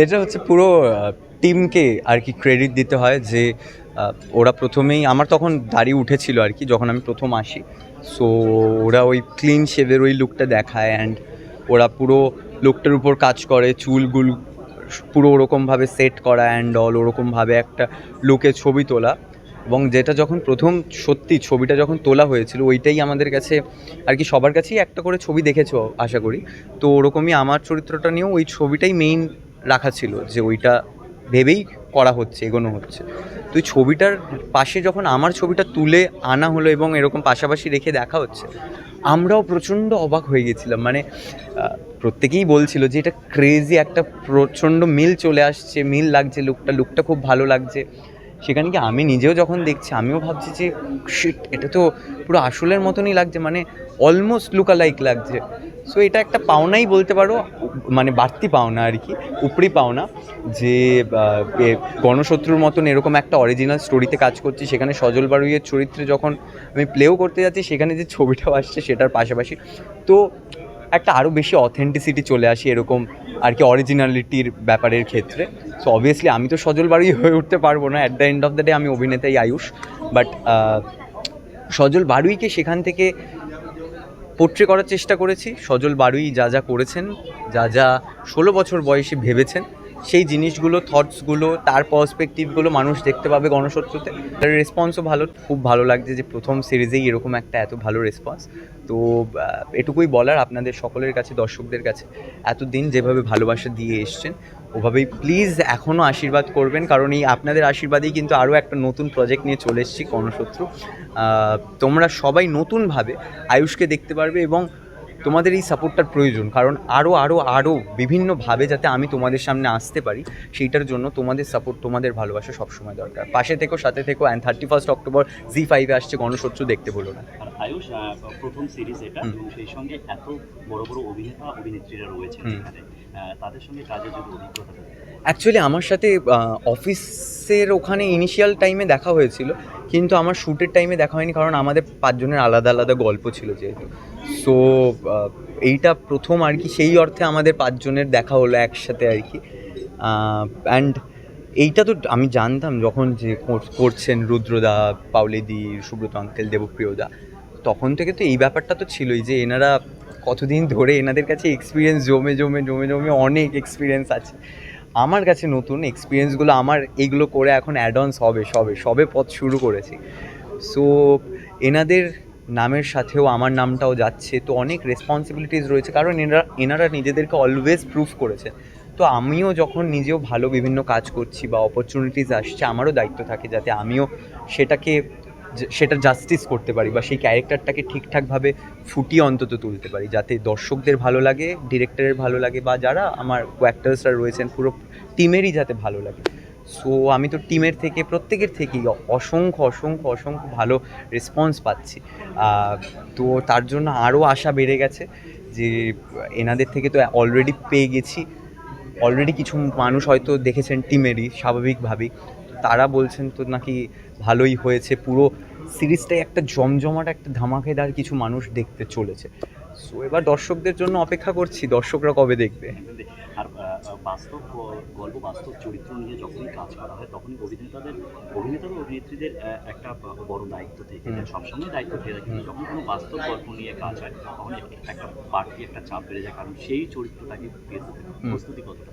এটা হচ্ছে পুরো টিমকে আর কি ক্রেডিট দিতে হয় যে ওরা প্রথমেই, আমার তখন দাড়ি উঠেছিল আর কি যখন আমি প্রথম আসি। সো ওরা ওই ক্লিন শেভের ওই লুকটা দেখায় অ্যান্ড ওরা পুরো লুকটার উপর কাজ করে, চুলগুল পুরো ওরকমভাবে সেট করা অ্যান্ড অল ওরকমভাবে একটা লুকে ছবি তোলা। এবং যেটা যখন প্রথম, সত্যি ছবিটা যখন তোলা হয়েছিল, ওইটাই আমাদের কাছে আর কি সবার কাছেই একটা করে ছবি দেখেছ, আশা করি। তো ওরকমই আমার চরিত্রটা নিয়েও ওই ছবিটাই মেইন রাখা ছিল যে ওইটা ভেবেই করা হচ্ছে, এগোনো হচ্ছে। তো ওই ছবিটার পাশে যখন আমার ছবিটা তুলে আনা হলো এবং এরকম পাশাপাশি রেখে দেখা হচ্ছে, আমরাও প্রচণ্ড অবাক হয়ে গেছিলাম। মানে প্রত্যেকেই বলছিল যে এটা ক্রেজি একটা প্রচণ্ড মিল চলে আসছে, মিল লাগছে লুকটা লুকটা খুব ভালো লাগছে। সেখানে কি আমি নিজেও যখন দেখছি, আমিও ভাবছি যে এটা তো পুরো আসলের মতনই লাগছে। মানে অলমোস্ট লুকালাইক লাগছে। সো এটা একটা পাওনাই বলতে পারো মানে বাড়তি পাওনা আর কি, উপরি পাওনা, যে গণশত্রুর মতন এরকম একটা অরিজিনাল স্টোরিতে কাজ করছি। সেখানে সজল বারুইয়ের চরিত্রে যখন আমি প্লেও করতে যাচ্ছি, সেখানে যে ছবিটাও আসছে, সেটার পাশাপাশি। তো, একটা আরও বেশি অথেন্টিসিটি চলে আসে এরকম আর কি অরিজিনালিটির ব্যাপারের ক্ষেত্রে। সো অবভিয়াসলি আমি তো সজল বারুই হয়ে উঠতে পারব না। At the end of the day আমি অভিনেতাই আয়ুষ। বাট সজল বারুইকে সেখান থেকে পোট্রে করার চেষ্টা করেছি। সজল বারুই যা যা করেছেন, যা যা ষোলো বছর বয়সে ভেবেছেন, সেই জিনিসগুলো থটসগুলো তার পার্সপেক্টিভগুলো মানুষ দেখতে পাবে গণশত্রুতে। তার রেসপন্সও ভালো, খুব ভালো লাগছে যে প্রথম সিরিজেই এরকম একটা এত ভালো রেসপন্স তো এটুকুই বলার আপনাদের সকলের কাছে, দর্শকদের কাছে, এতদিন যেভাবে ভালোবাসা দিয়ে এসছেন ওভাবেই প্লিজ এখনও আশীর্বাদ করবেন কারণ এই আপনাদের আশীর্বাদেই কিন্তু আরও একটা নতুন প্রজেক্ট নিয়ে চলে এসেছি আহ, তোমরা সবাই নতুনভাবে আয়ুষকে দেখতে পারবে এবং তোমাদের এই সাপোর্টটার প্রয়োজন কারণ আরও আরও আরও বিভিন্নভাবে যাতে আমি তোমাদের সামনে আসতে পারি সেইটার জন্য তোমাদের সাপোর্ট তোমাদের ভালোবাসা সবসময় দরকার। পাশে থেকো সাথে থেকো and thirty first October Zee ফাইভে আসছে গণশত্রু দেখতে বলো না। আয়ুষ প্রথম সিরিজ এটা সেই সঙ্গে এত বড় বড় অভিনেতা অভিনেত্রীরা আহ, তাদের সঙ্গে কাজের যদি অভিজ্ঞতা অ্যাকচুয়ালি আমার সাথে অফিসের ওখানে ইনিশিয়াল টাইমে দেখা হয়েছিল, কিন্তু আমার শ্যুটের টাইমে দেখা হয়নি কারণ আমাদের পাঁচজনের আলাদা আলাদা গল্প ছিল যেহেতু। সো এইটা প্রথম আর কি, সেই অর্থে আমাদের পাঁচজনের দেখা হলো একসাথে আর কি। অ্যান্ড এইটা তো আমি জানতাম যখন যে কর- করছেন রুদ্রদা পাউলিদি সুব্রত আঙ্কেল দেবপ্রিয়দা তখন থেকে তো এই ব্যাপারটা তো ছিলই যে এনারা কতদিন ধরে এনাদের কাছে এক্সপিরিয়েন্স জমে জমে জমে জমে অনেক এক্সপিরিয়েন্স আছে। আমার কাছে নতুন এক্সপিরিয়েন্সগুলো আমার এগুলো করে এখন অ্যাডভান্স হবে, সবে সবে পথ শুরু করেছি। সো এনাদের নামের সাথেও আমার নামটাও যাচ্ছে, তো অনেক রেসপন্সিবিলিটিস রয়েছে, কারণ এনারা এনারা নিজেদেরকে অলওয়েজ প্রুফ করেছে। তো আমিও যখন নিজেও ভালো বিভিন্ন কাজ করছি বা অপরচুনিটিস আসছে, আমারও দায়িত্ব থাকে যাতে আমিও সেটাকে সেটা জাস্টিস করতে পারি বা সেই ক্যারেক্টারটাকে ঠিকঠাকভাবে ফুটিয়ে অন্তত তুলতে পারি, যাতে দর্শকদের ভালো লাগে ডিরেক্টরের ভালো লাগে বা যারা আমার অ্যাক্টার্সরা রয়েছেন, পুরো টিমেরই যাতে ভালো লাগে। সো আমি তো টিমের থেকে, প্রত্যেকের থেকেই অসংখ্য অসংখ্য অসংখ্য ভালো রেসপন্স পাচ্ছি। তো তার জন্য আরও আশা বেড়ে গেছে যে এনাদের থেকে তো অলরেডি পেয়ে গেছি। অলরেডি কিছু মানুষ হয়তো দেখেছেন টিমেরই স্বাভাবিকভাবেই। তারা বলছেন তো নাকি ভালোই হয়েছে। পুরো সিরিজটাই একটা জমজমাট একটা ধামাকেদার কিছু মানুষ দেখতে চলেছে। সো এবার দর্শকদের জন্য অপেক্ষা করছি দর্শকরা কবে দেখবে? আর বাস্তব গল্প বাস্তব চরিত্র নিয়ে যখনই কাজ করা হয় তখনই অভিনেতাদের অভিনেতা অভিনেত্রীদের একটা বড় দায়িত্ব থেকে যায়। সবসময় দায়িত্ব থেকে যায়। কিন্তু যখন কোনো বাস্তব গল্প নিয়ে কাজ হয় তখন একটা বাড়তি একটা চাপ বেড়ে যায় কারণ সেই চরিত্রটাকে। প্রস্তুতি কতটা?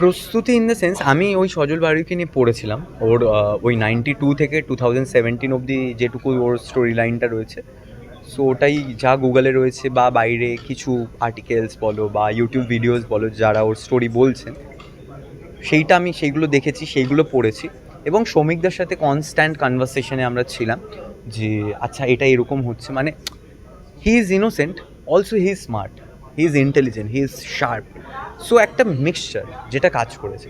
প্রস্তুতি ইন দ্য সেন্স আমি ওই সজল বারুইকে নিয়ে পড়েছিলাম। ওর ওই নাইনটি টু থেকে টু থাউজেন্ড সেভেন্টিন অবধি যেটুকু ওর স্টোরি লাইনটা রয়েছে। সো ওটাই যা গুগলে রয়েছে বা বাইরে কিছু আর্টিকেলস বলো বা ইউটিউব ভিডিওস বলো, যারা ওর স্টোরি বলছেন, সেইটা আমি সেইগুলো দেখেছি, সেইগুলো পড়েছি। এবং শ্রমিকদের সাথে কনস্ট্যান্ট কনভারসেশনে আমরা ছিলাম যে আচ্ছা এটা এরকম হচ্ছে। মানে he is innocent also he is smart he is intelligent he is sharp so একটা মিক্সচার যেটা কাজ করেছে।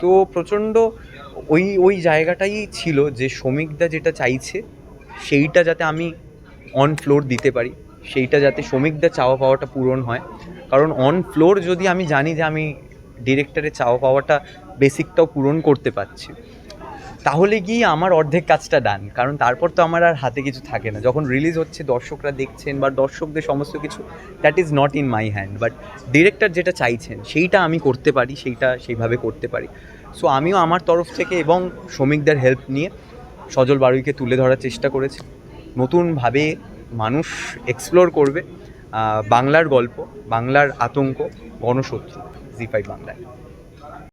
তো প্রচণ্ড ওই ওই জায়গাটাই ছিল যে শ্রমিকদা যেটা চাইছে, সেইটা যাতে আমি অন ফ্লোর দিতে পারি, সেইটা যাতে শ্রমিকদা চাওয়া পাওয়াটা পূরণ হয়। কারণ অন ফ্লোর যদি আমি জানি যে আমি ডিরেক্টরের চাওয়া পাওয়াটা বেসিকটাও পূরণ করতে পারছি তাহলে গিয়ে আমার অর্ধেক কাজটা ডান কারণ তারপর তো আমার আর হাতে কিছু থাকে না। যখন রিলিজ হচ্ছে, দর্শকরা দেখছেন বা দর্শকদের সমস্ত কিছু that is not in my hand but director যেটা চাইছেন, সেইটা আমি করতে পারি, সেইটা সেইভাবে করতে পারি। সো আমিও আমার তরফ থেকে এবং শ্রমিকদের হেল্প নিয়ে সজল বারুইকে তুলে ধরার চেষ্টা করেছি। নতুনভাবে মানুষ এক্সপ্লোর করবে বাংলার গল্প, বাংলার আতঙ্ক, গণশত্রু, জি ফাইভ বাংলায়।